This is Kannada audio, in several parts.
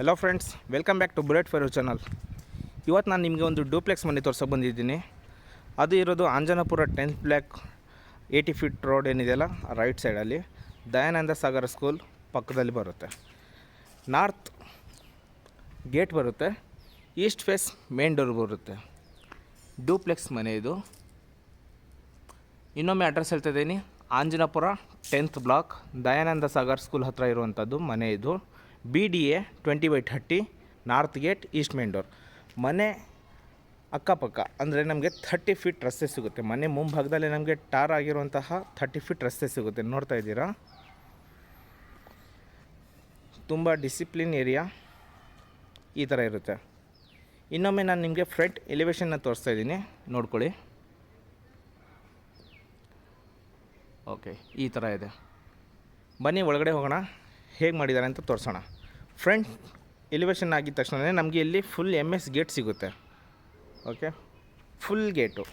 Hello friends welcome back to bullet fire channel ಇವತ್ತು ನಾನು ನಿಮಗೆ ಒಂದು ಡೂಪ್ಲೆಕ್ಸ್ ಮನೆ ತೋರ್ಸೋಕೆ ಬಂದಿದ್ದೀನಿ. ಅದು ಇರೋದು Anjanapura tenth block eighty feet road ಏನಿದೆಯಲ್ಲ ರೈಟ್ ಸೈಡಲ್ಲಿ ದಯಾನಂದ ಸಾಗರ ಸ್ಕೂಲ್ ಪಕ್ಕದಲ್ಲಿ ಬರುತ್ತೆ. ನಾರ್ತ್ ಗೇಟ್ ಬರುತ್ತೆ. ಈಸ್ಟ್ ಫೇಸ್ ಮೇನ್ ಡೋರ್ ಬರುತ್ತೆ. ಡೂಪ್ಲೆಕ್ಸ್ ಮನೆ ಇದು. ಇನ್ನೊಮ್ಮೆ ಅಡ್ರೆಸ್ ಹೇಳ್ತಾ ಇದ್ದೀನಿ. Anjanapura tenth block Dayananda Sagar school ಹತ್ತಿರ ಇರುವಂಥದ್ದು ಮನೆ ಇದು. B D A twenty by thirty north gate east main door ಮನೆ ಅಕ್ಕಪಕ್ಕ, ಅಂದರೆ ನಮಗೆ ಥರ್ಟಿ ಫೀಟ್ ರಸ್ತೆ ಸಿಗುತ್ತೆ. ಮನೆ ಮುಂಭಾಗದಲ್ಲಿ ನಮಗೆ ಟಾರ್ ಆಗಿರುವಂತಹ ಥರ್ಟಿ ಫೀಟ್ ರಸ್ತೆ ಸಿಗುತ್ತೆ. ನೋಡ್ತಾ ಇದ್ದೀರಾ? ತುಂಬ ಡಿಸಿಪ್ಲಿನ್ ಏರಿಯಾ ಈ ಥರ ಇರುತ್ತೆ. ಇನ್ನೊಮ್ಮೆ ನಾನು ನಿಮಗೆ ಫ್ರಂಟ್ ಎಲಿವೇಶನ್ನ ತೋರಿಸ್ತಾ ಇದ್ದೀನಿ. ನೋಡ್ಕೊಳ್ಳಿ. ಓಕೆ ಈ ಥರ ಇದೆ. ಬನ್ನಿ, ಒಳಗಡೆ ಹೋಗೋಣ. ಹೇಗೆ ಮಾಡಿದ್ದಾರೆ ಅಂತ ತೋರಿಸೋಣ. ಫ್ರಂಟ್ ಎಲಿವೇಷನ್ ಆಗಿದ ತಕ್ಷಣವೇ ನಮಗೆ ಇಲ್ಲಿ ಫುಲ್ ಎಂ ಎಸ್ ಗೇಟ್ ಸಿಗುತ್ತೆ. ಓಕೆ ಫುಲ್ ಗೇಟು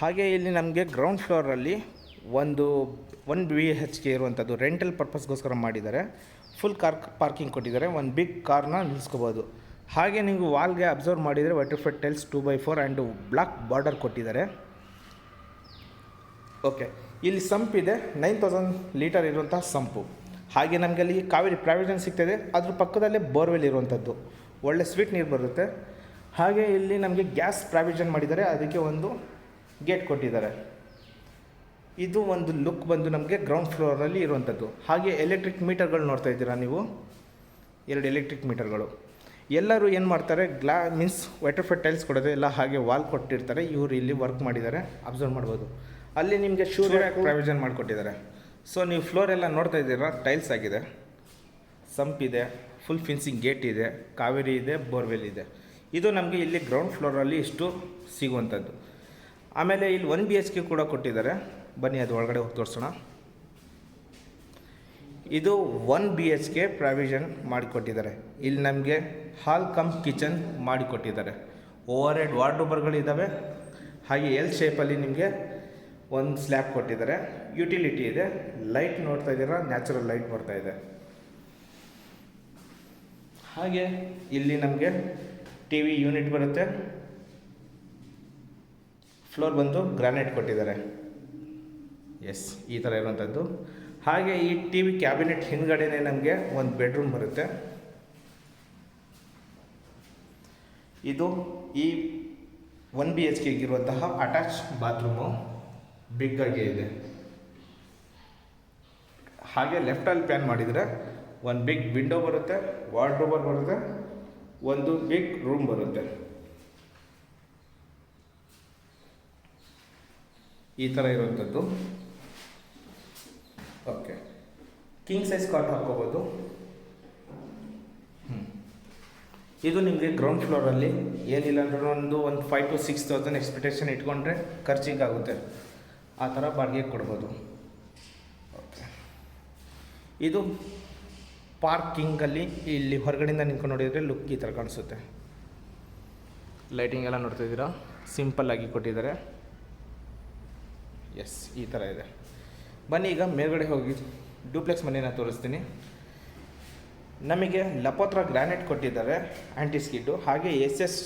ಹಾಗೆ ಇಲ್ಲಿ ನಮಗೆ ಗ್ರೌಂಡ್ ಫ್ಲೋರಲ್ಲಿ ಒಂದು ಒನ್ ಬಿ ಎಚ್ ಕೆ ಇರುವಂಥದ್ದು ರೆಂಟಲ್ ಪರ್ಪಸ್ಗೋಸ್ಕರ ಮಾಡಿದ್ದಾರೆ. ಫುಲ್ ಕಾರ್ ಪಾರ್ಕಿಂಗ್ ಕೊಟ್ಟಿದ್ದಾರೆ. ಒಂದು ಬಿಗ್ ಕಾರ್ನ ನಿಲ್ಲಿಸ್ಕೋಬೋದು ಹಾಗೆ ನೀವು ವಾಲ್ಗೆ ಅಬ್ಸರ್ವ್ ಮಾಡಿದರೆ vitrified tiles two by four and black border ಕೊಟ್ಟಿದ್ದಾರೆ. ಓಕೆ ಇಲ್ಲಿ ಸಂಪ್ ಇದೆ ನೈನ್ ತೌಸಂಡ್ ಲೀಟರ್ ಇರುವಂಥ ಸಂಪು. ಹಾಗೆ ನಮಗೆ ಅಲ್ಲಿ ಕಾವೇರಿ ಪ್ರಾವಿಷನ್ ಸಿಗ್ತದೆ, ಅದ್ರ ಪಕ್ಕದಲ್ಲೇ ಬೋರ್ವೆಲ್ ಇರುವಂಥದ್ದು ಒಳ್ಳೆ ಸ್ವೀಟ್ ನೀರು ಬರುತ್ತೆ. ಹಾಗೆ ಇಲ್ಲಿ ನಮಗೆ ಗ್ಯಾಸ್ ಪ್ರಾವಿಷನ್ ಮಾಡಿದ್ದಾರೆ, ಅದಕ್ಕೆ ಒಂದು ಗೇಟ್ ಕೊಟ್ಟಿದ್ದಾರೆ. ಇದು ಒಂದು ಲುಕ್ ಬಂದು ನಮಗೆ ಗ್ರೌಂಡ್ ಫ್ಲೋರಲ್ಲಿ ಇರುವಂಥದ್ದು ಹಾಗೆ ಎಲೆಕ್ಟ್ರಿಕ್ ಮೀಟರ್ಗಳು ನೋಡ್ತಾ ಇದ್ದೀರಾ ನೀವು? ಎರಡು ಎಲೆಕ್ಟ್ರಿಕ್ ಮೀಟರ್ಗಳು ಎಲ್ಲರೂ ಏನು ಮಾಡ್ತಾರೆ, ಗ್ಲಾ ಮೀನ್ಸ್ ವೈಟರ್ಫೆಟ್ ಟೈಲ್ಸ್ ಕೊಡೋದು ಎಲ್ಲ ಹಾಗೆ ವಾಲ್ ಕೊಟ್ಟಿರ್ತಾರೆ, ಇವರು ಇಲ್ಲಿ ವರ್ಕ್ ಮಾಡಿದ್ದಾರೆ ಅಬ್ಸರ್ವ್ ಮಾಡ್ಬೋದು. ಅಲ್ಲಿ ನಿಮಗೆ ಶೂ ಪ್ರಾವಿಷನ್ ಮಾಡಿಕೊಟ್ಟಿದ್ದಾರೆ. ಸೊ ನೀವು ಫ್ಲೋರ್ ಎಲ್ಲ ನೋಡ್ತಾ ಇದ್ದೀರಾ? ಟೈಲ್ಸ್ ಆಗಿದೆ. ಸಂಪ್ ಇದೆ. ಫುಲ್ ಫಿನ್ಸಿಂಗ್ ಗೇಟ್ ಇದೆ. ಕಾವೇರಿ ಇದೆ ಬೋರ್ವೆಲ್ ಇದೆ. ಇದು ನಮಗೆ ಇಲ್ಲಿ ಗ್ರೌಂಡ್ ಫ್ಲೋರಲ್ಲಿ ಇಷ್ಟು ಸಿಗುವಂಥದ್ದು. ಆಮೇಲೆ ಇಲ್ಲಿ ಒನ್ ಬಿ ಎಚ್ ಕೆ ಕೂಡ ಕೊಟ್ಟಿದ್ದಾರೆ. ಬನ್ನಿ ಅದು ಒಳಗಡೆ ಹೋಗಿ ತೋರಿಸೋಣ. ಇದು one B H K provision ಮಾಡಿಕೊಟ್ಟಿದ್ದಾರೆ. ಇಲ್ಲಿ ನಮಗೆ ಹಾಲ್ ಕಮ್ ಕಿಚನ್ ಮಾಡಿಕೊಟ್ಟಿದ್ದಾರೆ. ಓವರ್ ಹೆಡ್ ವಾರ್ಡ್ರೋಬರ್ಗಳಿದ್ದಾವೆ ಹಾಗೆ ಎಲ್ ಶೇಪಲ್ಲಿ ನಿಮಗೆ ಒಂದು ಸ್ಲ್ಯಾಬ್ ಕೊಟ್ಟಿದ್ದಾರೆ. ಯುಟಿಲಿಟಿ ಇದೆ. ಲೈಟ್ ನೋಡ್ತಾ ಇದ್ದೀರಾ? ನ್ಯಾಚುರಲ್ ಲೈಟ್ ಬರ್ತಾ ಇದೆ. ಹಾಗೆ ಇಲ್ಲಿ ನಮಗೆ ಟಿ ವಿ ಯೂನಿಟ್ ಬರುತ್ತೆ. ಫ್ಲೋರ್ ಬಂದು ಗ್ರಾನೈಟ್ ಕೊಟ್ಟಿದ್ದಾರೆ. ಎಸ್, ಈ ಥರ ಇರುವಂಥದ್ದು. ಹಾಗೆ ಈ ಟಿ ವಿ ಕ್ಯಾಬಿನೆಟ್ ಹಿಂದ್ಗಡೆನೇ ನಮಗೆ ಒಂದು ಬೆಡ್ರೂಮ್ ಬರುತ್ತೆ. ಇದು ಈ ಒನ್ ಬಿ ಎಚ್ ಕೆಗಿರುವಂತಹ ಅಟ್ಯಾಚ್ ಬಾತ್ರೂಮು. ಬಿಗ್ ಆಗಿ ಇದೆ. ಹಾಗೆ ಲೆಫ್ಟಲ್ಲಿ ಪ್ಯಾನ್ ಮಾಡಿದರೆ ಒಂದು ಬಿಗ್ ವಿಂಡೋ ಬರುತ್ತೆ ವಾರ್ಡ್ರೋಬರ್ ಬರುತ್ತೆ, ಒಂದು ಬಿಗ್ ರೂಮ್ ಬರುತ್ತೆ. ಈ ಥರ ಇರುವಂಥದ್ದು ಓಕೆ ಕಿಂಗ್ ಸೈಜ್ ಕಾಟ್ ಹಾಕ್ಕೋಬೋದು. ಹ್ಮ್. ಇದು ನಿಮಗೆ ಗ್ರೌಂಡ್ ಫ್ಲೋರಲ್ಲಿ ಏನಿಲ್ಲ ಅಂದ್ರೂ ಒಂದು ಒಂದು five to six thousand expectation ಇಟ್ಕೊಂಡ್ರೆ ಖರ್ಚಿಗಾಗುತ್ತೆ. ಆ ಥರ ಬಾಡಿಗೆ ಕೊಡ್ಬೋದು. ಓಕೆ ಇದು ಪಾರ್ಕಿಂಗಲ್ಲಿ ಇಲ್ಲಿ ಹೊರಗಡೆಯಿಂದ ನಿಂತ್ಕೊಂಡು ನೋಡಿದರೆ ಲುಕ್ ಈ ಥರ ಕಾಣಿಸುತ್ತೆ. ಲೈಟಿಂಗ್ ಎಲ್ಲ ನೋಡ್ತಾ ಇದ್ದೀರಾ? ಸಿಂಪಲ್ಲಾಗಿ ಕೊಟ್ಟಿದ್ದಾರೆ. ಎಸ್ ಈ ಥರ ಇದೆ. ಬನ್ನಿ, ಈಗ ಮೇಲ್ಗಡೆ ಹೋಗಿ ಡೂಪ್ಲೆಕ್ಸ್ ಮನೆಯನ್ನು ತೋರಿಸ್ತೀನಿ. ನಮಗೆ ಲಪೋತ್ರ ಗ್ರಾನೈಟ್ ಕೊಟ್ಟಿದ್ದಾರೆ ಆ್ಯಂಟಿ ಸ್ಕಿಡ್ಡು ಹಾಗೆ ಎಸ್ ಎಸ್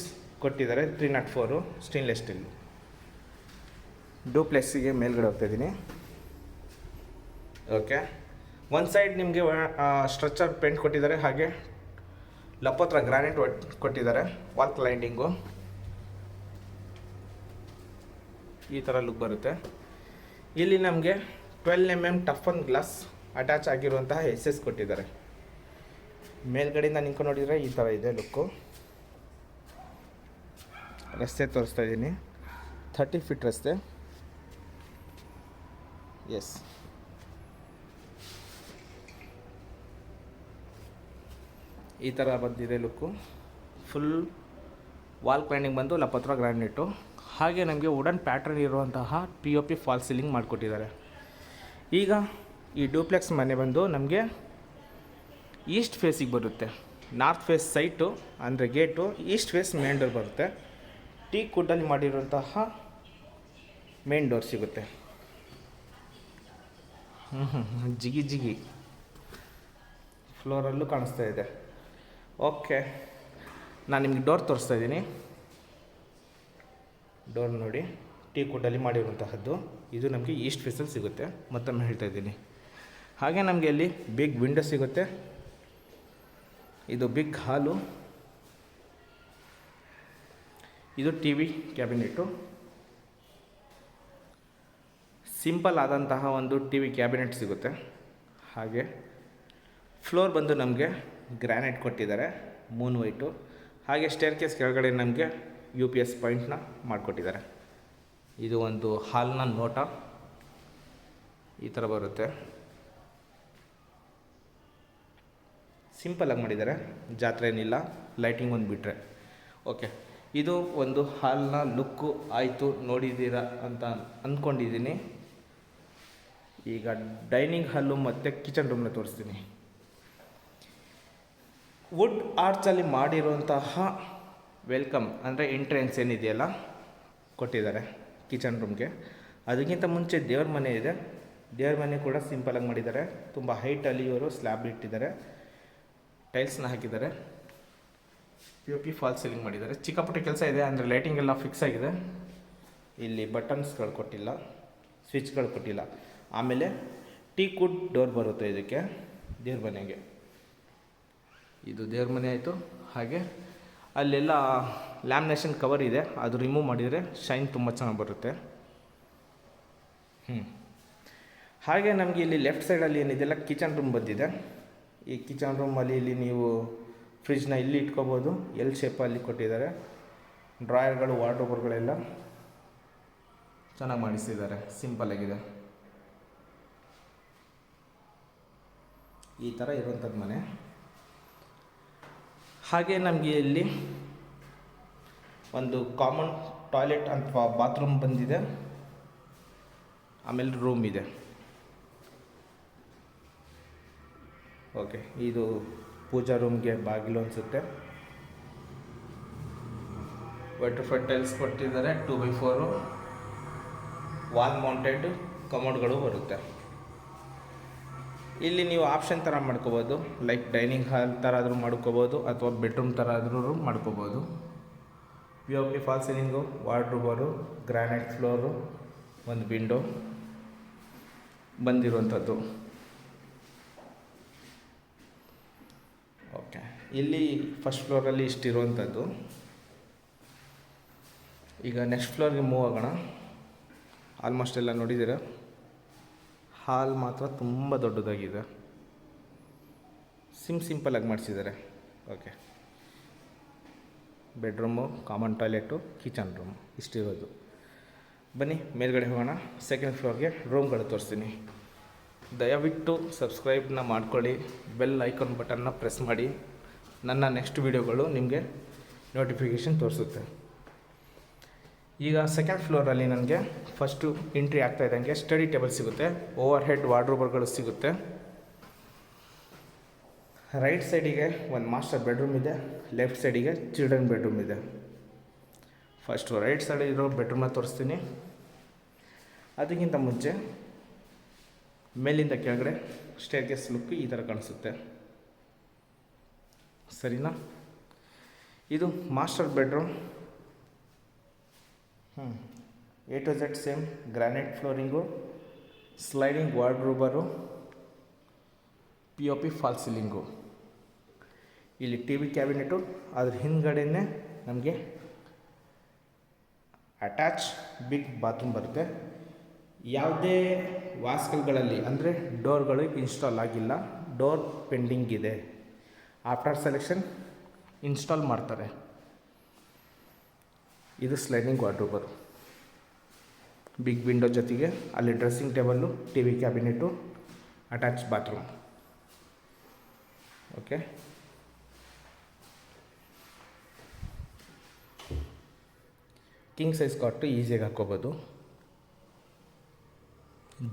ಕೊಟ್ಟಿದ್ದಾರೆ three not four stainless steel ಡೂಪ್ಲೆಕ್ಸಿಗೆ ಮೇಲ್ಗಡೆ ಹೋಗ್ತಾ ಇದ್ದೀನಿ. ಓಕೆ. ಒಂದು ಸೈಡ್ ನಿಮಗೆ ಸ್ಟ್ರಕ್ಚರ್ ಪೇಂಟ್ ಕೊಟ್ಟಿದ್ದಾರೆ, ಹಾಗೆ ಲಪ್ಪತ್ರ ಗ್ರಾನೈಟ್ ಕೊಟ್ಟಿದ್ದಾರೆ ವಾಲ್ ಲೈಂಡಿಂಗು ಈ ಥರ ಲುಕ್ ಬರುತ್ತೆ. ಇಲ್ಲಿ ನಮಗೆ ಟ್ವೆಲ್ ಎಂ ಎಂ ಟಫನ್ ಗ್ಲಾಸ್ ಅಟ್ಯಾಚ್ ಆಗಿರುವಂತಹ ಎಸ್ ಎಸ್ ಕೊಟ್ಟಿದ್ದಾರೆ. ಮೇಲ್ಗಡೆಯಿಂದ ನಿಂತ್ಕೊಂಡು ನೋಡಿದರೆ ಈ ಥರ ಇದೆ ಲುಕ್ಕು. ರಸ್ತೆ ತೋರಿಸ್ತಾ ಇದ್ದೀನಿ. ಥರ್ಟಿ ಫೀಟ್ ರಸ್ತೆ. ಎಸ್ ಈ ಥರ ಬಂದಿದೆ ಲುಕ್ಕು ಫುಲ್ ವಾಲ್ ಕ್ಲೈಂಡಿಂಗ್ ಬಂದು ಲಪತ್ರ ಗ್ರಾನೈಟು ಹಾಗೆ ನಮಗೆ ವುಡನ್ ಪ್ಯಾಟ್ರನ್ ಇರುವಂತಹ P O P fall ceiling ಮಾಡಿಕೊಟ್ಟಿದ್ದಾರೆ. ಈಗ ಈ ಡೂಪ್ಲೆಕ್ಸ್ ಮನೆ ಬಂದು ನಮಗೆ ಈಸ್ಟ್ ಫೇಸಿಗೆ ಬರುತ್ತೆ. ನಾರ್ತ್ ಫೇಸ್ ಸೈಟು ಅಂದರೆ gate east face main door ಬರುತ್ತೆ. ಟೀ ಕುಡ್ಡಲ್ಲಿ ಮಾಡಿರುವಂತಹ ಮೇನ್ ಡೋರ್ ಸಿಗುತ್ತೆ. ಜಿಗಿ ಜಿಗಿ. ಫ್ಲೋರಲ್ಲೂ ಕಾಣಿಸ್ತಾ ಇದೆ. ಓಕೆ ನಾನು ನಿಮಗೆ ಡೋರ್ ತೋರಿಸ್ತಾ ಇದ್ದೀನಿ. ಡೋರ್ ನೋಡಿ, ಟೀ ಕುಡ್ಡಲ್ಲಿ ಮಾಡಿರುವಂತಹದ್ದು. ಇದು ನಮಗೆ ಈಸ್ಟ್ ಫೇಸಲ್ಲಿ ಸಿಗುತ್ತೆ. ಮತ್ತೊಮ್ಮೆ ಹೇಳ್ತಾ ಇದ್ದೀನಿ. ಹಾಗೆ ನಮಗೆ ಅಲ್ಲಿ ಬಿಗ್ ವಿಂಡೋ ಸಿಗುತ್ತೆ. ಇದು ಬಿಗ್ ಹಾಲು ಇದು ಟಿ ವಿ ಕ್ಯಾಬಿನೆಟ್ಟು ಸಿಂಪಲ್ ಆದಂತಹ ಒಂದು ಟಿ ವಿ ಕ್ಯಾಬಿನೆಟ್ ಸಿಗುತ್ತೆ. ಹಾಗೆ ಫ್ಲೋರ್ ಬಂದು ನಮಗೆ ಗ್ರ್ಯಾನೈಟ್ ಕೊಟ್ಟಿದ್ದಾರೆ, ಮೂನ್ ವೈಟು. ಹಾಗೆ ಸ್ಟೇರ್ ಕೇಸ್ ಕೆಳಗಡೆ ನಮಗೆ ಯು ಪಿ ಎಸ್ ಪಾಯಿಂಟ್ನ ಮಾಡಿಕೊಟ್ಟಿದ್ದಾರೆ. ಇದು ಒಂದು ಹಾಲ್ನ ನೋಟ. ಈ ಥರ ಬರುತ್ತೆ. ಸಿಂಪಲಾಗಿ ಮಾಡಿದ್ದಾರೆ. ಜಾತ್ರೆ ಏನಿಲ್ಲ ಲೈಟಿಂಗ್ ಒಂದು ಬಿಟ್ಟರೆ ಓಕೆ ಇದು ಒಂದು ಹಾಲ್ನ ಲುಕ್ಕು ಆಯಿತು, ನೋಡಿದ್ದೀರಾ ಅಂತ ಅಂದ್ಕೊಂಡಿದ್ದೀನಿ ಈಗ ಡೈನಿಂಗ್ ಹಾಲು ಮತ್ತು ಕಿಚನ್ ರೂಮ್ನ ತೋರಿಸ್ತೀನಿ. ವುಡ್ ಆರ್ಟ್ಸಲ್ಲಿ ಮಾಡಿರುವಂತಹ ವೆಲ್ಕಮ್ ಅಂದರೆ ಎಂಟ್ರೆನ್ಸ್ ಏನಿದೆಯಲ್ಲ, ಕೊಟ್ಟಿದ್ದಾರೆ ಕಿಚನ್ ರೂಮ್ಗೆ ಅದಕ್ಕಿಂತ ಮುಂಚೆ ದೇವ್ರ ಮನೆ ಇದೆ. ದೇವ್ರ ಮನೆ ಕೂಡ ಸಿಂಪಲಾಗಿ ಮಾಡಿದ್ದಾರೆ. ತುಂಬ ಹೈಟಲ್ಲಿ ಇವರು ಸ್ಲ್ಯಾಬ್ ಇಟ್ಟಿದ್ದಾರೆ. ಟೈಲ್ಸ್ನ ಹಾಕಿದ್ದಾರೆ. P O P fall ceiling ಮಾಡಿದ್ದಾರೆ. ಚಿಕ್ಕಪುಟ್ಟ ಕೆಲಸ ಇದೆ, ಅಂದರೆ ಲೈಟಿಂಗ್ ಎಲ್ಲ ಫಿಕ್ಸ್ ಆಗಿದೆ. ಇಲ್ಲಿ ಬಟನ್ಸ್ಗಳು ಕೊಟ್ಟಿಲ್ಲ. ಸ್ವಿಚ್ಗಳು ಕೊಟ್ಟಿಲ್ಲ. ಆಮೇಲೆ ಟೀ ಕುಡ್ ಡೋರ್ ಬರುತ್ತೆ ಇದಕ್ಕೆ, ದೇವ್ರ ಮನೆಗೆ. ಇದು ದೇವ್ರ ಮನೆ ಆಯಿತು. ಹಾಗೆ ಅಲ್ಲೆಲ್ಲ ಲ್ಯಾಮಿನೇಷನ್ ಕವರ್ ಇದೆ, ಅದು ರಿಮೂವ್ ಮಾಡಿದರೆ ಶೈನ್ ತುಂಬ ಚೆನ್ನಾಗಿ ಬರುತ್ತೆ. ಹ್ಞೂ ಹಾಗೆ ನಮಗೆ ಇಲ್ಲಿ ಲೆಫ್ಟ್ ಸೈಡಲ್ಲಿ ಏನಿದೆಲ್ಲ ಕಿಚನ್ ರೂಮ್ ಬಂದಿದೆ. ಈ ಕಿಚನ್ ರೂಮಲ್ಲಿ ಇಲ್ಲಿ ನೀವು ಫ್ರಿಜ್ನ ಇಲ್ಲಿ ಇಟ್ಕೋಬೋದು. ಎಲ್ ಶೇಪಲ್ಲಿ ಕೊಟ್ಟಿದ್ದಾರೆ. ಡ್ರಾಯರ್ಗಳು ವಾರ್ಡ್ರೋಬರ್ಗಳೆಲ್ಲ ಚೆನ್ನಾಗಿ ಮಾಡಿಸಿದ್ದಾರೆ ಸಿಂಪಲ್ಲಾಗಿದೆ ಈ ಥರ ಇರುವಂಥದ್ದು ಮನೆ. ಹಾಗೆ ನಮಗೆ ಇಲ್ಲಿ ಒಂದು ಕಾಮನ್ ಟಾಯ್ಲೆಟ್ ಅಥವಾ ಬಾತ್ರೂಮ್ ಬಂದಿದೆ. ಆಮೇಲೆ ರೂಮ್ ಇದೆ. ಓಕೆ ಇದು ಪೂಜಾ ರೂಮ್ಗೆ ಬಾಗಿಲು ಅನಿಸುತ್ತೆ. ವಾಟರ್ ಟೈಲ್ಸ್ ಕೊಟ್ಟಿದ್ದಾರೆ two by four wall mounted ಕಮೋಡ್ಗಳು ಬರುತ್ತೆ. ಇಲ್ಲಿ ನೀವು ಆಪ್ಷನ್ ಥರ ಮಾಡ್ಕೋಬೋದು. ಲೈಕ್ ಡೈನಿಂಗ್ ಹಾಲ್ ಥರ ಆದರೂ ಮಾಡ್ಕೋಬೋದು ಅಥವಾ ಬೆಡ್ರೂಮ್ ಥರ ಆದರೂ ಮಾಡ್ಕೋಬೋದು P O P false ceiling ವಾರ್ಡ್ರೂಬರು granite floor ಒಂದು ವಿಂಡೋ ಬಂದಿರುವಂಥದ್ದು. ಓಕೆ ಇಲ್ಲಿ ಫಸ್ಟ್ ಫ್ಲೋರಲ್ಲಿ ಇಷ್ಟಿರುವಂಥದ್ದು. ಈಗ ನೆಕ್ಸ್ಟ್ ಫ್ಲೋರ್ಗೆ ಮೂವ್ ಆಗೋಣ. ಆಲ್ಮೋಸ್ಟ್ ಎಲ್ಲ ನೋಡಿದ್ದೀರ? ಹಾಲ್ ಮಾತ್ರ ತುಂಬ ದೊಡ್ಡದಾಗಿದೆ. ಸಿಮ್ ಸಿಂಪಲಾಗಿ ಮಾಡಿಸಿದ್ದಾರೆ. Okay. Bedroom, common toilet, kitchen room ಇಷ್ಟಿರೋದು. ಬನ್ನಿ, ಮೇಲ್ಗಡೆ ಹೋಗೋಣ. ಸೆಕೆಂಡ್ ಫ್ಲೋರ್ಗೆ ರೂಮ್ಗಳು ತೋರಿಸ್ತೀನಿ. ದಯವಿಟ್ಟು ಸಬ್ಸ್ಕ್ರೈಬ್ನ ಮಾಡ್ಕೊಳ್ಳಿ. ಬೆಲ್ ಐಕಾನ್ ಬಟನ್ನ ಪ್ರೆಸ್ ಮಾಡಿ. ನನ್ನ ನೆಕ್ಸ್ಟ್ ವೀಡಿಯೋಗಳು ನಿಮಗೆ ನೋಟಿಫಿಕೇಷನ್ ತೋರಿಸುತ್ತೆ. ಈಗ ಸೆಕೆಂಡ್ ಫ್ಲೋರಲ್ಲಿ ನನಗೆ ಫಸ್ಟು ಎಂಟ್ರಿ ಆಗ್ತಾ ಇದ್ದಂಗೆ ಸ್ಟಡಿ ಟೇಬಲ್ ಸಿಗುತ್ತೆ. ಓವರ್ ಹೆಡ್ ವಾರ್ಡ್ರೋಬರ್ಗಳು ಸಿಗುತ್ತೆ. ರೈಟ್ ಸೈಡಿಗೆ ಒಂದು ಮಾಸ್ಟರ್ ಬೆಡ್ರೂಮ್ ಇದೆ. ಲೆಫ್ಟ್ ಸೈಡಿಗೆ ಚಿಲ್ಡ್ರನ್ ಬೆಡ್ರೂಮ್ ಇದೆ. ಫಸ್ಟು ರೈಟ್ ಸೈಡ್ ಇರೋ ಬೆಡ್ರೂಮ್ನ ತೋರಿಸ್ತೀನಿ. ಅದಕ್ಕಿಂತ ಮುಂಚೆ ಮೇಲಿಂದ ಕೆಳಗಡೆ ಸ್ಟೇರ್ಕೇಸ್ ಲುಕ್ ಈ ಥರ ಕಾಣಿಸುತ್ತೆ. ಸರಿನಾ? ಇದು master bedroom A to Z same granite flooring sliding ವಾರ್ಡ್ರೂಬರು P O P false ceiling ಇಲ್ಲಿ ಟಿ ವಿ ಕ್ಯಾಬಿನೆಟು ಅದ್ರ ಹಿಂದುಗಡೆನೇ ನಮಗೆ ಅಟ್ಯಾಚ್ ಬಿಗ್ ಬಾತ್ರೂಮ್ ಬರುತ್ತೆ. ಯಾವುದೇ ವಾಸ್ಕಲ್ಗಳಲ್ಲಿ, ಅಂದರೆ ಡೋರ್ಗಳು ಇನ್ಸ್ಟಾಲ್ ಆಗಿಲ್ಲ, ಡೋರ್ ಪೆಂಡಿಂಗ್ ಇದೆ. ಆಫ್ಟರ್ ಸೆಲೆಕ್ಷನ್ ಇನ್ಸ್ಟಾಲ್ ಮಾಡ್ತಾರೆ. ಇದು ಸ್ಲೈಡಿಂಗ್ ವಾರ್ಡ್ರೋಬರು ಬಿಗ್ ವಿಂಡೋ ಜೊತೆಗೆ ಅಲ್ಲಿ dressing table T V cabinet attach bathroom okay king size cot ಈಸಿಯಾಗಿ ಹಾಕ್ಕೋಬೋದು.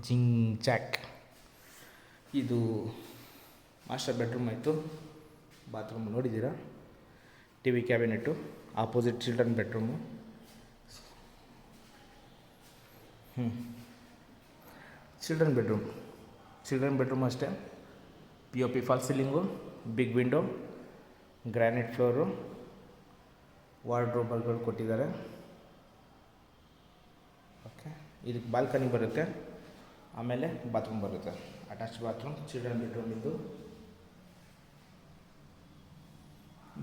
ಜಿಂಗ್ ಚಾಕ್ ಇದು ಮಾಸ್ಟರ್ ಬೆಡ್ರೂಮ್ ಆಯಿತು. ಬಾತ್ರೂಮ್ ನೋಡಿದ್ದೀರಾ? T V cabinet opposite children bedroom ಹ್ಞೂ ಚಿಲ್ಡ್ರನ್ ಬೆಡ್ರೂಮ್. ಚಿಲ್ಡ್ರನ್ ಬೆಡ್ರೂಮ್ ಅಷ್ಟೇ. P O P fall ceiling big window granite floor ವಾರ್ಡ್ರೋಬರ್ಗಳು ಕೊಟ್ಟಿದ್ದಾರೆ. ಓಕೆ ಇದಕ್ಕೆ ಬಾಲ್ಕನಿ ಬರುತ್ತೆ. ಆಮೇಲೆ ಬಾತ್ರೂಮ್ ಬರುತ್ತೆ. ಅಟ್ಯಾಚ್ ಬಾತ್ರೂಮ್ ಚಿಲ್ಡ್ರನ್ ಬೆಡ್ರೂಮ್ ಇದ್ದು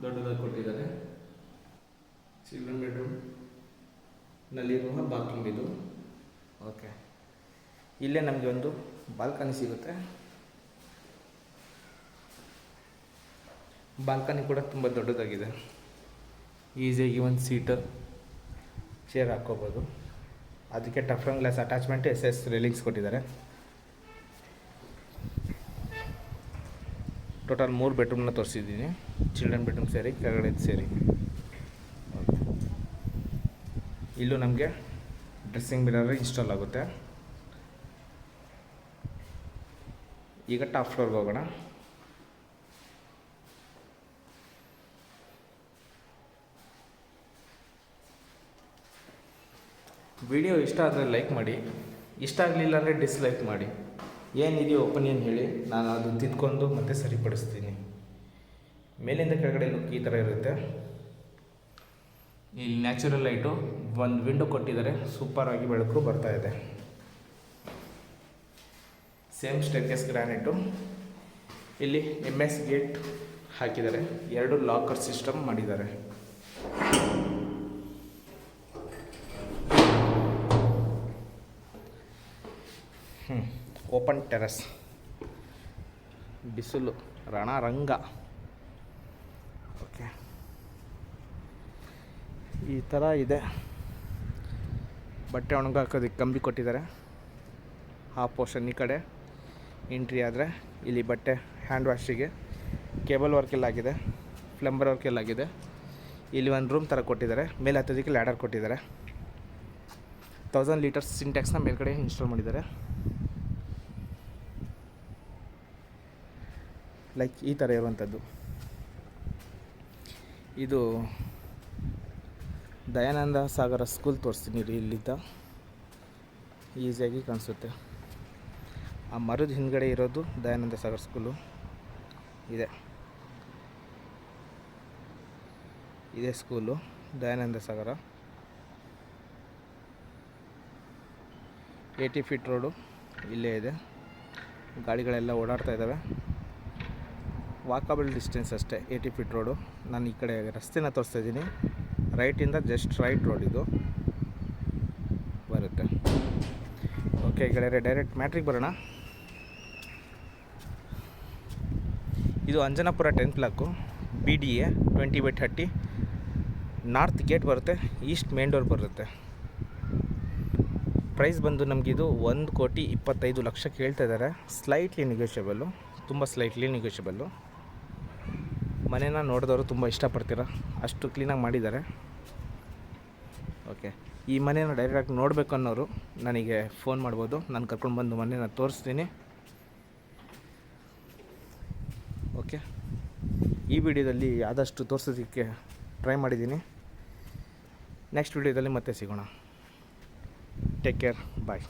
ದೊಡ್ಡದಾಗಿ ಕೊಟ್ಟಿದ್ದಾರೆ. ಚಿಲ್ಡ್ರನ್ ಬೆಡ್ರೂಮ್ ನಲ್ಲಿರುವ ಬಾತ್ರೂಮ್ ಇದು. ಓಕೆ. ಇಲ್ಲೇ ನಮಗೆ ಒಂದು ಬಾಲ್ಕನಿ ಸಿಗುತ್ತೆ. ಬಾಲ್ಕನಿ ಕೂಡ ತುಂಬ ದೊಡ್ಡದಾಗಿದೆ. ಈಸಿಯಾಗಿ ಒಂದು ಸೀಟರ್ ಚೇರ್ ಹಾಕ್ಕೋಬೋದು. ಅದಕ್ಕೆ ಟಫ್ರಮ್ glass attachment S S railings ಕೊಟ್ಟಿದ್ದಾರೆ. ಟೋಟಲ್ ಮೂರು ಬೆಡ್ರೂಮ್ನ ತೋರಿಸಿದ್ದೀನಿ. ಚಿಲ್ಡ್ರನ್ ಬೆಡ್ರೂಮ್ ಸೇರಿ, ಕೆಳಗಡೆ ಸೇರಿ. ಇಲ್ಲೂ ನಮಗೆ ಡ್ರೆಸ್ಸಿಂಗ್ ಮಿರರ್ ಇನ್ಸ್ಟಾಲ್ ಆಗುತ್ತೆ. ಈಗ ಟಾಪ್ ಫ್ಲೋರ್ಗೆ ಹೋಗೋಣ. ವಿಡಿಯೋ ಇಷ್ಟ ಆದರೆ ಲೈಕ್ ಮಾಡಿ, ಇಷ್ಟ ಆಗಲಿಲ್ಲ ಅಂದರೆ ಡಿಸ್ಲೈಕ್ ಮಾಡಿ. ಏನಿದೆಯೋ ಒಪಿನಿಯನ್ ಹೇಳಿ, ನಾನು ಅದು ತಿದ್ಕೊಂಡು ಮತ್ತೆ ಸರಿಪಡಿಸ್ತೀನಿ. ಮೇಲಿಂದ ಕೆಳಗಡೆ ಲುಕ್ ಈ ಥರ ಇರುತ್ತೆ. ಇಲ್ಲಿ ನ್ಯಾಚುರಲ್ ಲೈಟು. ಒಂದು ವಿಂಡೋ ಕೊಟ್ಟಿದ್ದಾರೆ. ಸೂಪರಾಗಿ ಬೆಳಕು ಬರ್ತಾ ಇದೆ. ಸೇಮ್ ಸ್ಟೆರ್ಕೇಸ್ ಗ್ರಾನೈಟು ಇಲ್ಲಿ ಎಂ ಎಸ್ ಗೇಟ್ ಹಾಕಿದ್ದಾರೆ. ಎರಡು ಲಾಕರ್ ಸಿಸ್ಟಮ್ ಮಾಡಿದ್ದಾರೆ. ಹ್ಞೂ ಓಪನ್ ಟೆರಸ್ ಬಿಸಿಲು, ರಣರಂಗ. ಓಕೆ ಈ ಥರ ಇದೆ. ಬಟ್ಟೆ ಒಣಗಾಕೋದಕ್ಕೆ ಕಂಬಿ ಕೊಟ್ಟಿದ್ದಾರೆ. ಆ ಪೋರ್ಷನ್ ಈ ಕಡೆ ಎಂಟ್ರಿ ಆದರೆ ಇಲ್ಲಿ ಬಟ್ಟೆ ಹ್ಯಾಂಡ್ ವಾಶಿಗೆ ಕೇಬಲ್ ವರ್ಕ್ ಎಲ್ಲ ಆಗಿದೆ ಪ್ಲಂಬರ್ ವರ್ಕ್ ಎಲ್ಲ ಆಗಿದೆ. ಇಲ್ಲಿ ಒಂದು ರೂಮ್ ಥರ ಕೊಟ್ಟಿದ್ದಾರೆ, ಮೇಲೆ ಹತ್ತೋದಕ್ಕೆ ಲ್ಯಾಡರ್ ಕೊಟ್ಟಿದ್ದಾರೆ. ತೌಸಂಡ್ ಲೀಟರ್ಸ್ ಸಿಂಟ್ಯಾಕ್ಸ್ನ ಮೇಲ್ಗಡೆ ಇನ್ಸ್ಟಾಲ್ ಮಾಡಿದ್ದಾರೆ. ಲೈಕ್ ಈ ಥರ ಇರುವಂಥದ್ದು ಇದು ದಯಾನಂದ ಸಾಗರ ಸ್ಕೂಲ್ ತೋರಿಸ್ತೀನಿ ರೀ ಇಲ್ಲಿದ್ದ. ಈಸಿಯಾಗಿ ಕಾಣಿಸುತ್ತೆ. ಆ ಮರದ ಹಿಂದ್ಗಡೆ ಇರೋದು ದಯಾನಂದ ಸಾಗರ್ ಸ್ಕೂಲು. ಇದೆ. ಇದೇ school, Dayananda Sagar. Eighty feet road ಇಲ್ಲೇ ಇದೆ. ಗಾಡಿಗಳೆಲ್ಲ ಓಡಾಡ್ತಾ ಇದ್ದಾವೆ. ವಾಕಬಲ್ ಡಿಸ್ಟೆನ್ಸ್ ಅಷ್ಟೇ, ಏಯ್ಟಿ ಫೀಟ್ ರೋಡು. ನಾನು ಈ ಕಡೆ ರಸ್ತೆನ ತೋರಿಸ್ತಾ ಇದ್ದೀನಿ. ರೈಟಿಂದ ಜಸ್ಟ್ ರೈಟ್ ರೋಡ್ ಇದು ಬರುತ್ತೆ. ಓಕೆ ಗೆಳೆಯರೆ ಡೈರೆಕ್ಟ್ ಮ್ಯಾಟ್ರಿಗೆ ಬರೋಣ. ಇದು Anjanapura ten block B D A twenty by thirty north gate ಬರುತ್ತೆ ಈಸ್ಟ್ ಮೇನ್ ಡೋರ್ ಬರುತ್ತೆ. ಪ್ರೈಸ್ ಬಂದು ನಮಗಿದು ಒಂದು ಕೋಟಿ ಇಪ್ಪತ್ತೈದು ಲಕ್ಷ ಕೇಳ್ತಾ ಇದ್ದಾರೆ. ಸ್ಲೈಟ್ಲಿ ನೆಗೋಷಿಯಬಲ್ಲು ತುಂಬ ಸ್ಲೈಟ್ಲಿ ನೆಗೋಷಿಯಬಲ್ಲು ಮನೇನ ನೋಡಿದವರು ತುಂಬ ಇಷ್ಟಪಡ್ತೀರ? ಅಷ್ಟು ಕ್ಲೀನಾಗಿ ಮಾಡಿದ್ದಾರೆ. ಓಕೆ ಈ ಮನೇನ ಡೈರೆಕ್ಟಾಗಿ ನೋಡಬೇಕು ಅನ್ನೋರು ನನಗೆ ಫೋನ್ ಮಾಡ್ಬೋದು. ನಾನು ಕರ್ಕೊಂಡು ಬಂದು ಮನೇನ ತೋರಿಸ್ತೀನಿ. ಓಕೆ ಈ ವಿಡಿಯೋದಲ್ಲಿ ಆದಷ್ಟು ತೋರಿಸೋದಕ್ಕೆ ಟ್ರೈ ಮಾಡಿದ್ದೀನಿ. ನೆಕ್ಸ್ಟ್ ವಿಡಿಯೋದಲ್ಲಿ ಮತ್ತೆ ಸಿಗೋಣ. Take care bye